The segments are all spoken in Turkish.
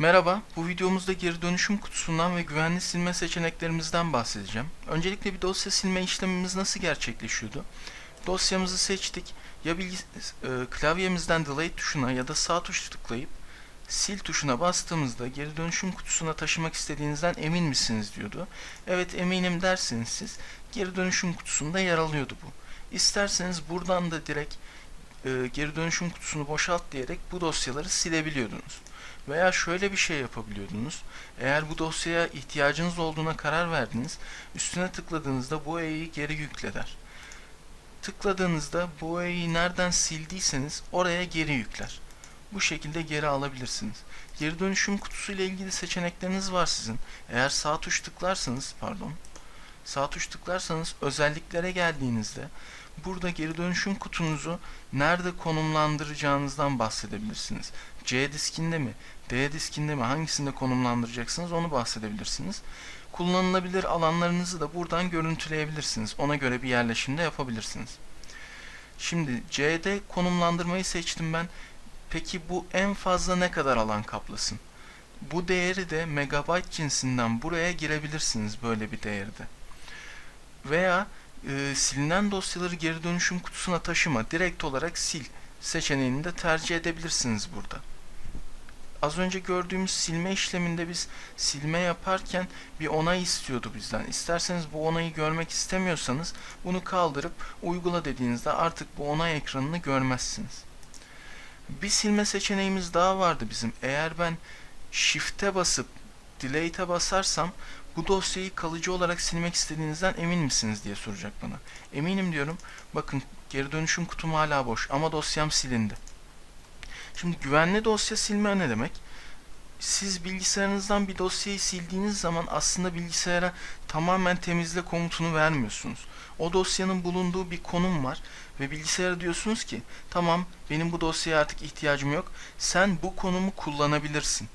Merhaba, bu videomuzda geri dönüşüm kutusundan ve güvenli silme seçeneklerimizden bahsedeceğim. Öncelikle bir dosya silme işlemimiz nasıl gerçekleşiyordu? Dosyamızı seçtik. Ya e, klavyemizden delete tuşuna ya da sağ tuş tıklayıp sil tuşuna bastığımızda geri dönüşüm kutusuna taşımak istediğinizden emin misiniz diyordu. Evet eminim dersiniz siz. Geri dönüşüm kutusunda yer alıyordu bu. İsterseniz buradan da direkt e, geri dönüşüm kutusunu boşalt diyerek bu dosyaları silebiliyordunuz. Veya şöyle bir şey yapabiliyordunuz. Eğer bu dosyaya ihtiyacınız olduğuna karar verdiniz, üstüne tıkladığınızda bu öğeyi geri yükler. Tıkladığınızda bu öğeyi nereden sildiyseniz oraya geri yükler. Bu şekilde geri alabilirsiniz. Geri dönüşüm kutusu ile ilgili seçenekleriniz var sizin. Eğer sağ tuş tıklarsanız, pardon, sağ tuş tıklarsanız özelliklere geldiğinizde burada geri dönüşüm kutunuzu nerede konumlandıracağınızdan bahsedebilirsiniz. C diskinde mi, D diskinde mi hangisinde konumlandıracaksınız onu bahsedebilirsiniz. Kullanılabilir alanlarınızı da buradan görüntüleyebilirsiniz. Ona göre bir yerleşimde yapabilirsiniz. Şimdi C'de konumlandırmayı seçtim ben. Peki bu en fazla ne kadar alan kaplasın? Bu değeri de megabayt cinsinden buraya girebilirsiniz böyle bir değerde. Veya e, silinen dosyaları geri dönüşüm kutusuna taşıma, direkt olarak sil seçeneğini de tercih edebilirsiniz burada. Az önce gördüğümüz silme işleminde biz silme yaparken bir onay istiyordu bizden. İsterseniz bu onayı görmek istemiyorsanız bunu kaldırıp uygula dediğinizde artık bu onay ekranını görmezsiniz. Bir silme seçeneğimiz daha vardı bizim. Eğer ben Shift'e basıp Delete'e basarsam bu dosyayı kalıcı olarak silmek istediğinizden emin misiniz diye soracak bana. Eminim diyorum. Bakın geri dönüşüm kutum hala boş ama dosyam silindi. Şimdi güvenli dosya silme ne demek? Siz bilgisayarınızdan bir dosyayı sildiğiniz zaman aslında bilgisayara tamamen temizle komutunu vermiyorsunuz. O dosyanın bulunduğu bir konum var ve bilgisayara diyorsunuz ki tamam benim bu dosyaya artık ihtiyacım yok. Sen bu konumu kullanabilirsin.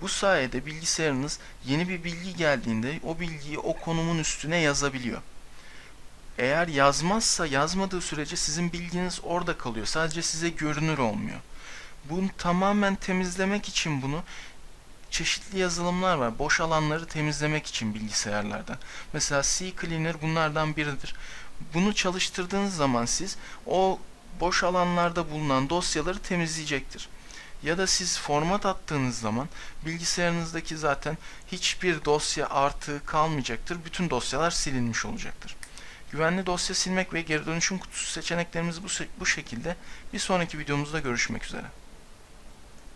Bu sayede bilgisayarınız yeni bir bilgi geldiğinde o bilgiyi o konumun üstüne yazabiliyor. Eğer yazmazsa yazmadığı sürece sizin bilginiz orada kalıyor. Sadece size görünür olmuyor. Bunu tamamen temizlemek için bunu çeşitli yazılımlar var. Boş alanları temizlemek için bilgisayarlarda. Mesela CCleaner bunlardan biridir. Bunu çalıştırdığınız zaman siz o boş alanlarda bulunan dosyaları temizleyecektir. Ya da siz format attığınız zaman bilgisayarınızdaki zaten hiçbir dosya artığı kalmayacaktır. Bütün dosyalar silinmiş olacaktır. Güvenli dosya silmek ve geri dönüşüm kutusu seçeneklerimiz bu, bu şekilde. Bir sonraki videomuzda görüşmek üzere.